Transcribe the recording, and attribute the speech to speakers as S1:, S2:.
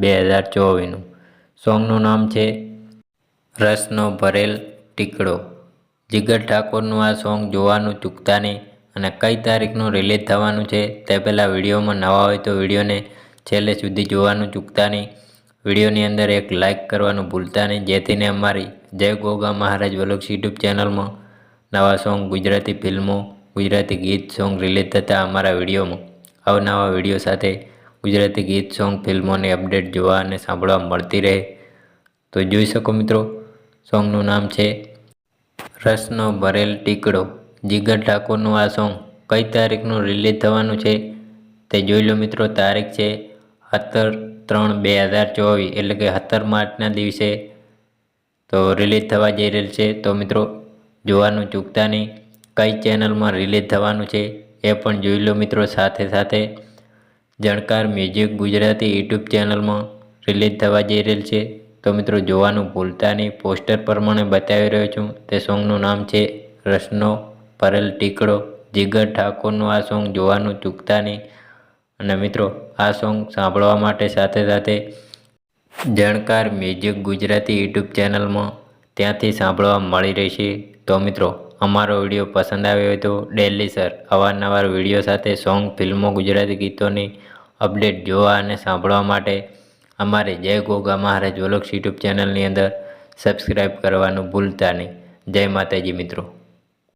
S1: બે હજાર ચોવીસનું. સોંગનું નામ છે રસનો ભરેલ ટીકડો. જીગર ઠાકોરનું આ સોંગ જોવાનું ચૂકતા નહીં અને કઈ તારીખનું રિલીઝ થવાનું છે તે પહેલાં વિડીયોમાં નવા હોય તો વિડીયોને છેલ્લે સુધી જોવાનું ચૂકતા નહીં. વિડીયોની અંદર એક લાઇક કરવાનું ભૂલતા નહીં. જેથીને અમારી જય ગોગા મહારાજ વ્લોગ્સ યુટ્યુબ ચેનલમાં નવા સોંગ, ગુજરાતી ફિલ્મો, ગુજરાતી ગીત સોંગ રિલીઝ થતાં અમારા વિડીયોમાં અવનવા વીડિયો સાથે ગુજરાતી ગીત, સોંગ, ફિલ્મોની અપડેટ જોવા અને સાંભળવા મળતી રહે. તો જોઈ શકો મિત્રો, સોંગનું નામ છે રસનો ભરેલ ટીકડો. જીગર ઠાકોરનું આ સોંગ કઈ તારીખનું રિલીઝ થવાનું છે તે જોઈ લો મિત્રો, તારીખ છે સત્તર ત્રણ બે હજાર ચોવીસ, એટલે કે સત્તર માર્ચના દિવસે તો રિલીઝ થવા જઈ રહેલ છે. તો મિત્રો, જોવાનું ચૂકતા નહીં, કઈ ચેનલમાં રિલીઝ થવાનું છે એ પણ જોઈ લો મિત્રો સાથે સાથે. જણકાર મ્યુઝિક ગુજરાતી યુટ્યુબ ચેનલમાં રિલીઝ થવા જઈ રહેલ છે. તો મિત્રો, જોવાનું ભૂલતા નહીં. પોસ્ટર પ્રમાણે બતાવી રહ્યો છું. તે સોંગનું નામ છે રસનો પરેલ ટીકડો. જીગર ઠાકોરનું આ સોંગ જોવાનું ચૂકતા નહીં. અને મિત્રો, આ સોંગ સાંભળવા માટે સાથે સાથે જાણકાર મ્યુઝિક ગુજરાતી યુટ્યુબ ચેનલમાં ત્યાંથી સાંભળવા મળી રહેશે. તો મિત્રો અમારો વીડિયો પસંદ આવ્યો હોય તો ડેલી સર અવારનવાર વીડિયો સાથે સોંગ, ફિલ્મો, ગુજરાતી ગીતોની અપડેટ જોવા અને સાંભળવા માટે અમારે જય ગોગા મહારાજ વ્લોગ્સ યુટ્યુબ ચેનલની અંદર સબસ્ક્રાઈબ કરવાનું ભૂલતા નહીં. જય માતાજી મિત્રો.